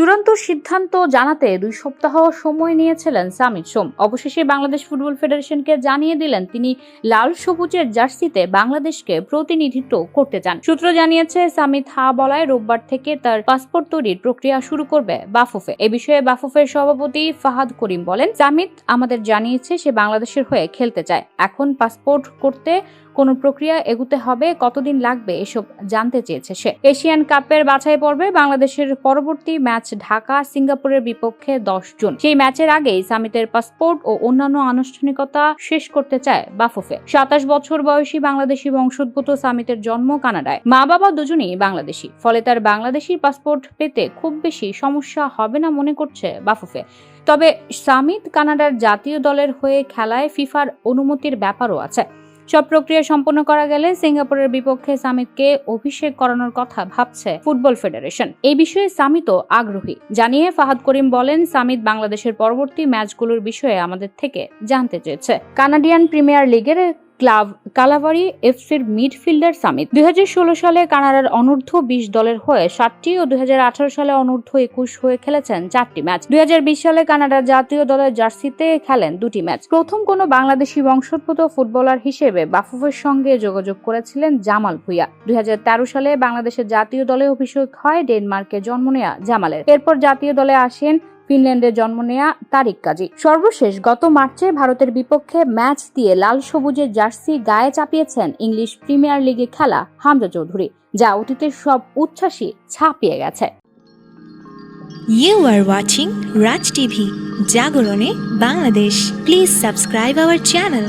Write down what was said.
চূড়ান্ত সিদ্ধান্ত জানাতে দুই সপ্তাহ সময় নিয়েছিলেন সামিত সোম। অবশেষে বাংলাদেশ ফুটবল ফেডারেশনকে জানিয়ে দিলেন তিনি লাল সবুজের জার্সিতে বাংলাদেশকে প্রতিনিধিত্ব করতে চান। সূত্র জানিয়েছে সামিত হা বলায় রোববার থেকে তার পাসপোর্ট তৈরির প্রক্রিয়া শুরু করবে বাফুফে। এ বিষয়ে বাফুফের সভাপতি ফাহাদ করিম বলেন সামিত আমাদের জানিয়েছে সে বাংলাদেশের হয়ে খেলতে চায়। এখন পাসপোর্ট করতে কোন প্রক্রিয়া এগুতে হবে, কতদিন লাগবে এসব জানতে চেয়েছে সে। এশিয়ান কাপের বাছাই পর্বে বাংলাদেশের পরবর্তী ম্যাচ ঢাকা সিঙ্গাপুরের বিপক্ষে দশ জুন। সেই ম্যাচের আগেই সামিতের পাসপোর্ট ও অন্যান্য আনুষ্ঠানিকতা শেষ করতে চায় বাফুফে। সাতাশ বছর বয়সী বাংলাদেশি বংশোদ্ভূত সামিতের জন্ম কানাডায়। মা বাবা দুজনেই বাংলাদেশি। ফলে তার বাংলাদেশি পাসপোর্ট পেতে খুব বেশি সমস্যা হবে না মনে করছে বাফুফে। তবে সামিত কানাডার জাতীয় দলের হয়ে খেলায় ফিফার অনুমতির ব্যাপারও আছে। সব প্রক্রিয়া সম্পন্ন করা গেলে সিঙ্গাপুরের বিপক্ষে সামিতকে অভিষেক করানোর কথা ভাবছে ফুটবল ফেডারেশন। এই বিষয়ে সামিতও আগ্রহী। জানিয়ে ফাহাদ করিম বলেন, সামিত বাংলাদেশের পরবর্তী ম্যাচগুলোর বিষয়ে আমাদের থেকে জানতে চেয়েছে। কানাডিয়ান প্রিমিয়ার লিগের ক্লাব, কালাভারি এফসির মিডফিল্ডার সামিত। দুই হাজার ষোলো সালে কানাডার অনূর্ধ্ব বিশ দলের হয়ে সাতটি ও দুই সালে অনূর্ধ্ব একুশ হয়ে খেলেছেন চারটি ম্যাচ। দুই সালে কানাডার জাতীয় দলের জার্সিতে খেলেন দুটি ম্যাচ। প্রথম কোনো বাংলাদেশি বংশোদ্ভূত ফুটবলার হিসেবে বাফুফের সঙ্গে যোগাযোগ করেছিলেন জামাল ভুইয়া। দুই হাজার তেরো সালে বাংলাদেশের জাতীয় দলে অভিষেক হয় ডেনমার্কে জন্ম নেয়া জামালের। এরপর জাতীয় দলে আসেন ফিনল্যান্ডে জন্ম নেয়া তারিক কাজী। সর্বশেষ গত মার্চে ভারতের বিপক্ষে ম্যাচ দিয়ে লাল সবুজের জার্সি গায়ে চাপিয়েছেন ইংলিশ প্রিমিয়ার লিগে খেলা হামজা চৌধুরী, যা অতীতের সব উচ্ছ্বাসই ছাপিয়ে গেছে। You are watching Raj TV জাগরণে Bangladesh please subscribe our channel.